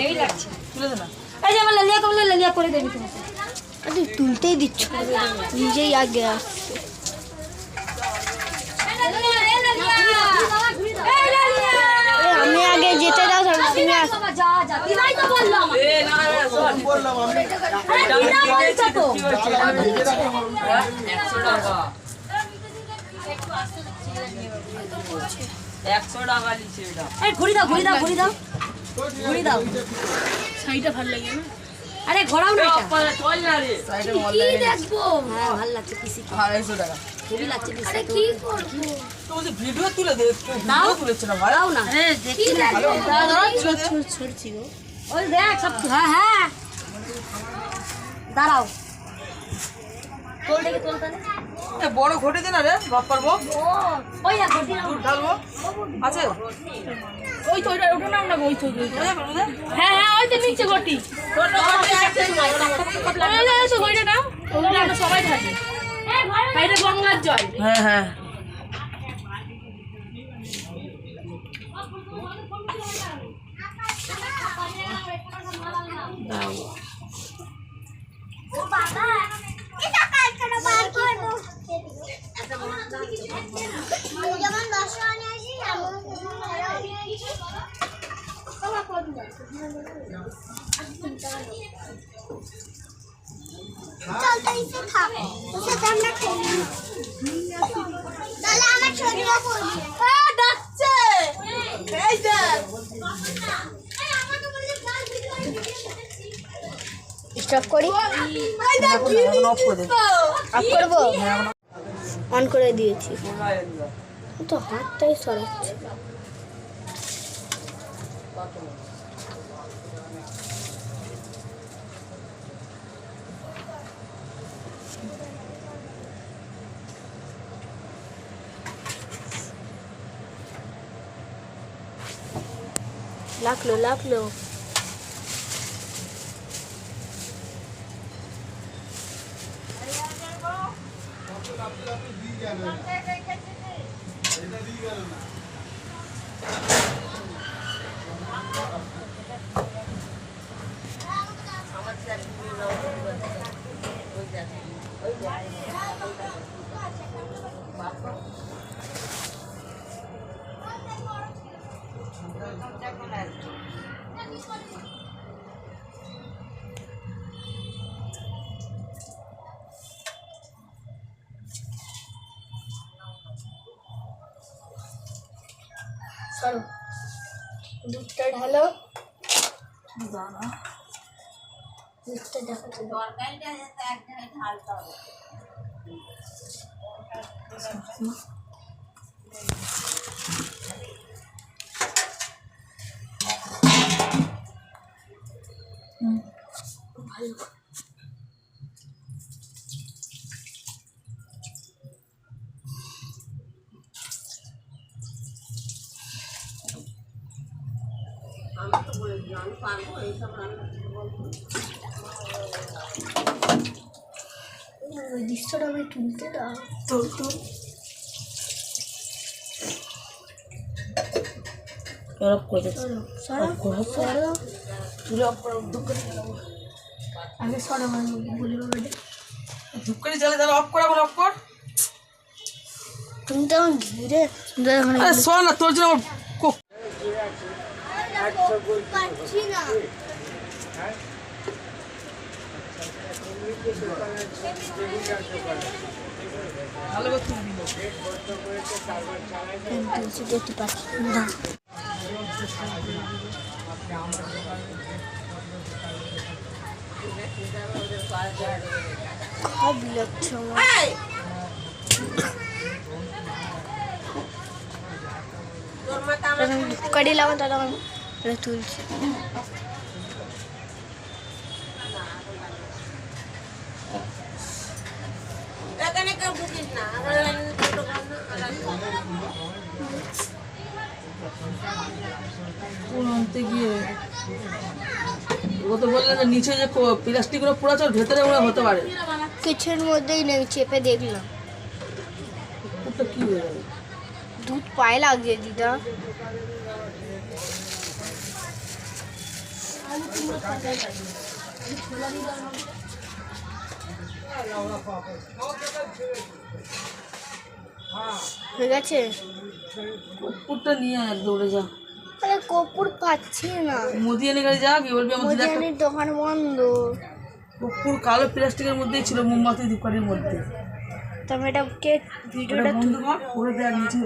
এই লাগছে তুলে দে না এই যে আমার লালিয়া করলে লালিয়া করে দেবি তোমাকে আরে তুলতেই দিচ্ছ নিজেই আগে আসছে আমি আগে যেতে দাও একশো টাকা ঘুরি দাও ঘুরি দাও ঘুরি দাও। ঘুরি দাও। শাড়িটা ভালো লাগে না? আরে ঘোরাও না এটা। চল না রে সাইডে অনলাইনে দেখব? হ্যাঁ ভালো লাগছে পিসি আড়াইশো টাকা। খুবই লাগছে পিসি আরে কি। করব? তো বলছি ভিডিও তুলে দে দাও। ভিডিও তুলেছে না ভাই দাও না। আরে দেখি না। ছড়ছি গো। ওই দেখ সব হ্যাঁ হ্যাঁ। দাঁড়াও। তোল দেখি তোল তাহলে এ, বড় ঘটে দে না রে ওই ঘটি দুধ ঢালবো। আছে? ওই তো ওইটা ওটা নাম না ওই তো বুঝে? হ্যাঁ হ্যাঁ ওই তো নিচে গটি ছোট ঘটে আছে, ওই যে আছে ওইটা ওগুলো আমরা সবাই থাকে। এটা গঙ্গার জল। হ্যাঁ হ্যাঁ। আমরা খেলি তাহলে আমার ছবিও করবি ডাকছে এই দেখ স্টপ করি অফ করে অফ করব? অন করে দিয়েছি। তো হাতটাই সরাচ্ছে। লাগল লাগল এটা দিয়ে গেল না সরো দুধটা ঢালো দুধটা ওই দৃশ্যটা আমি তুলতে দাও। করে তুলে অফ করে দুঃখ করে আগে বলি বাবা করে জ্বালে অফ কর এখন অফ কর। তুমি তো আমার ঘিরে শোন না তোর জন্য পারছি না। দেখতে পাচ্ছি না খুব লাগছে আমার। তাহলে আমি। এটা তুলছি। গিয়ে। ও তো বললে নিচে যে প্লাস্টিকগুলো পোড়া ভেতরে ওরা হতে পারে। কিছুর মধ্যেই নেই চেপে দেখলাম। দুধ পায়ে লাগছে দিদা। হয়ে নিয়ে আয় দৌড়ে যা। আরে কপুর পাচ্ছি না। মুদিয়ানি গাড়ি যা কি বলবি মুদিয়ানির দোকান বন্ধ। কর্পূর কালো প্লাস্টিকের মধ্যেই ছিল মোমবাতি দোকানের মধ্যে। তবে এটা কে ভিডিওটা বন্ধ কর করে দেখ নিচে